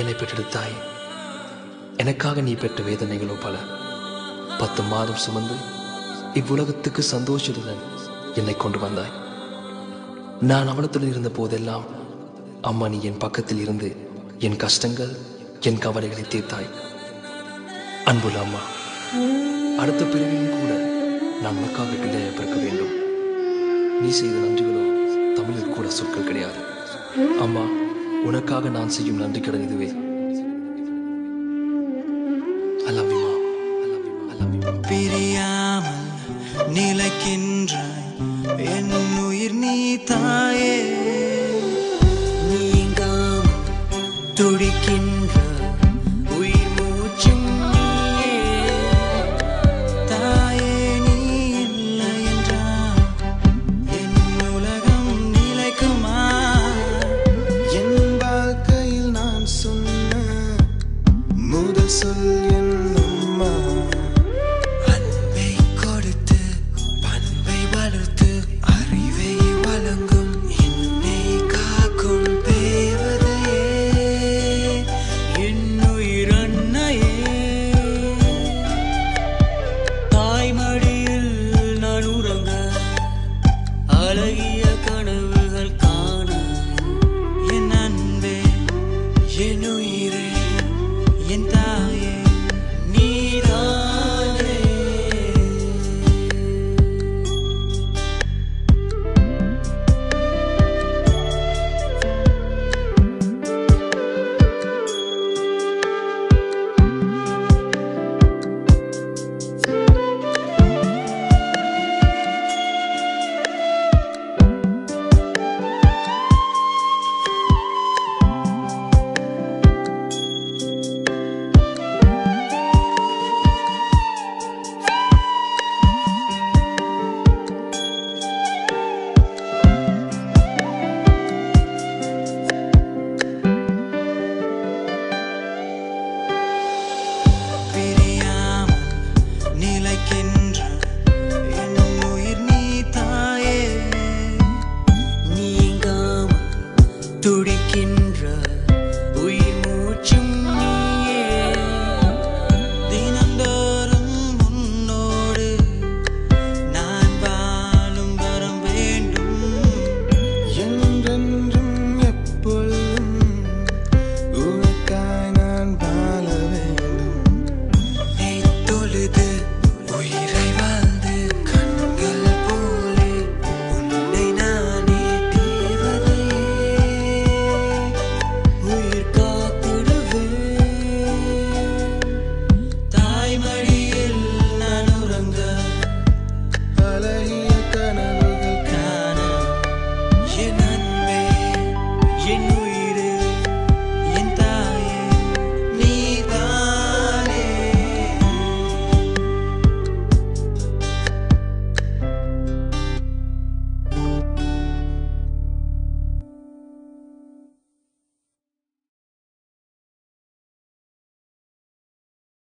என்னை பெற்றெடுத்தாய். எனக்காக நீ பெற்ற வேதனைகளோ பல. பத்து மாதம் சுமந்து இவ்வுலகத்துக்கு சந்தோஷத்துடன் என்னை கொண்டு வந்தாய். நான் அவனத்துடன் இருந்த போதெல்லாம் அம்மா நீ என் பக்கத்தில் இருந்து என் கஷ்டங்கள் என் கவலைகளை தீர்த்தாய். அன்புள்ள அம்மா அடுத்த பிறவிலும் கூட நான் உனக்காக பிள்ளையை பிறக்க வேண்டும். நீ செய்த நன்றிகளோ தமிழில் கூட சொற்கள் கிடையாது. அம்மா உனக்காக நான் செய்யும் நன்றி கடன் இதுவே. பிரியாமல் நிலைக்கின்றாய். என் உயிர் நீ தாயே. நீங்காமல் துடிக்கின்ற உயிர் மூச்சும்